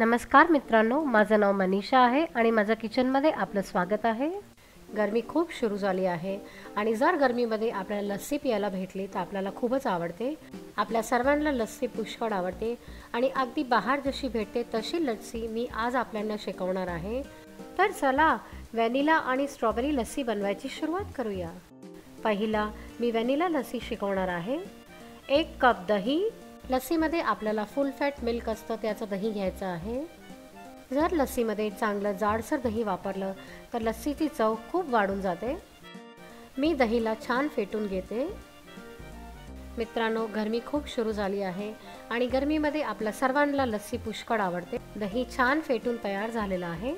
नमस्कार मित्रांनो माझं नाव मनीषा आहे आणि माझ्या किचनमध्ये आपलं स्वागत आहे. गरमी खूप सुरू झाली आहे आणि जर गरमीमध्ये आपल्याला लस्सी प्यायला भेटली तर आपल्याला खूपच आवडते. आपल्या सर्वांना लस्सी पुष्कळ आवडते आणि अगदी बाहेर जशी भेटते तशी लस्सी मी आज आपल्याला शिकवणार आहे. तर चला व्हॅनिला आणि स्ट्रॉबेरी लस्सी बनवायची सुरुवात करूया. पहिला मी व्हॅनिला लस्सी शिकवणार आहे. एक कप दही लस्सीमध्ये आपल्याला फुल फॅट मिल्क असतं त्याचं दही घ्यायचं आहे. जर लस्सीमध्ये चांगलं जाडसर दही वापरलं तर लस्सीची चव खूप वाढून जाते. मी दहीला छान फेटून घेते. मित्रांनो गरमी खूप सुरू झाली आहे आणि गरमीमध्ये आपल्या सर्वांना लस्सी पुष्कळ आवडते. दही छान फेटून तयार झालेलं आहे.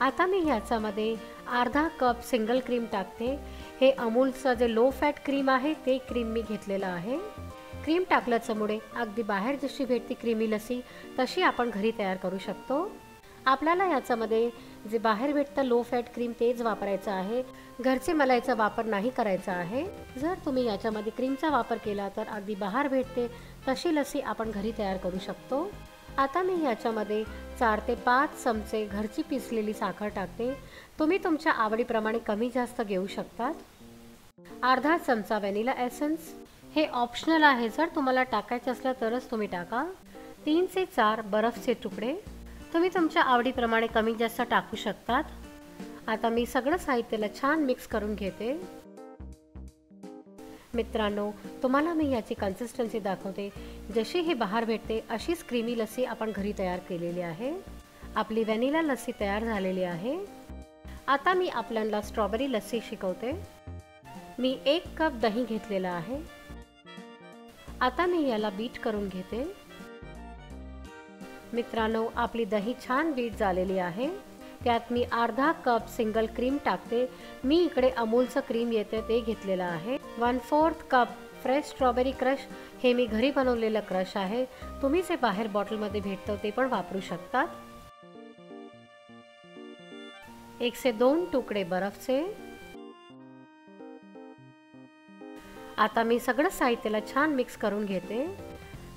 आता मी ह्याच्यामध्ये अर्धा कप सिंगल क्रीम टाकते. हे अमूलचं जे लो फॅट क्रीम आहे ते क्रीम मी घेतलेलं आहे. क्रीम टाकल्याच्यामुळे अगदी बाहेर जशी भेटती क्रीमी लसी तशी आपण घरी तयार करू शकतो. आपल्याला याच्यामध्ये जे बाहेर भेटतं लो फॅट क्रीम तेच वापरायचं आहे. घरचे मलाईचा वापर नाही करायचा आहे. जर तुम्ही याच्यामध्ये क्रीमचा वापर केला तर अगदी बाहेर भेटते तशी लसी आपण घरी तयार करू शकतो. आता मी याच्यामध्ये चार ते पाच चमचे घरची पिसलेली साखर टाकते. तुम्ही तुमच्या आवडीप्रमाणे कमी जास्त घेऊ शकतात. अर्धा चमचा व्हॅनिला एसन्स हे ऑप्शनल आहे. जर तुम्हाला टाकायचं असलं तरच तुम्ही टाका. तीन ते चार बर्फचे तुकडे. तुम्ही तुमच्या आवडीप्रमाणे कमी जास्त टाकू शकतात. आता मी सगळं साहित्याला छान मिक्स करून घेते. मित्रांनो तुम्हाला मी याची कन्सिस्टन्सी दाखवते. जशी ही बाहेर भेटते अशीच क्रीमी लस्सी आपण घरी तयार केलेली आहे. आपली व्हॅनिला लस्सी तयार झालेली आहे. आता मी आपल्याला स्ट्रॉबेरी लस्सी शिकवते. मी एक कप दही घेतलेला आहे. आता मी याला बीट करून घेते. मित्रांनो आपली दही छान बीट झालेली आहे. त्यात मी अर्धा कप सिंगल क्रीम टाकते. मी इकडे अमूलचं क्रीम येते ते घेतलेलं आहे. One fourth cup fresh strawberry crush हे मी घरी बनवलेलं क्रश आहे. तुम्ही जे बाहेर बॉटलमध्ये भेटतं ते पण वापरू शकतात. एक से दोन तुकडे बर्फचे. आता मी सगळं साहित्याला छान मिक्स करून घेते.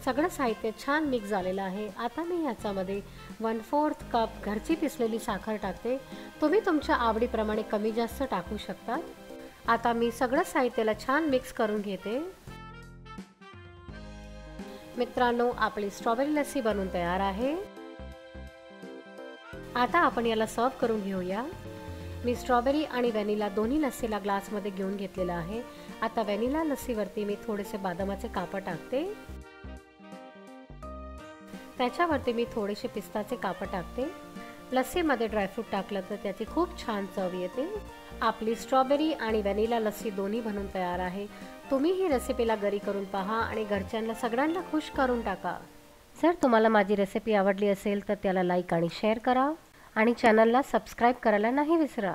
सगळं साहित्य छान मिक्स झालेलं आहे. आता मी ह्याच्यामध्ये वन फोर्थ कप घरची पिसलेली साखर टाकते. तुम्ही तुमच्या आवडीप्रमाणे कमी जास्त टाकू शकतात आता मी सगळं साहित्याला छान मिक्स करून घेते. मित्रांनो आपली स्ट्रॉबेरी लस्सी बनवून तयार आहे. आता आपण याला सर्व करून घेऊया. मी स्ट्रॉबेरी आणि व्हॅनिला दोन्ही लस्सीला ग्लासमध्ये घेऊन घेतलेला आहे. आता व्हॅनिला लस्सीवरती मी थोडेसे बदामाचे कापड टाकते. त्याच्यावरती मी थोडेसे पिस्ताचे कापड टाकते. लस्सीमध्ये ड्रायफ्रूट टाकलं तर त्याची खूप छान चव येते. आपली स्ट्रॉबेरी आणि व्हॅनिला लस्सी दोन्ही बनून तयार आहे. तुम्ही ही रेसिपीला घरी करून पहा आणि घरच्यांना सगळ्यांना खुश करून टाका. जर तुम्हाला माझी रेसिपी आवडली असेल तर त्याला लाईक आणि शेअर करा. आणि चॅनलला सबस्क्राईब करायला नाही विसरा.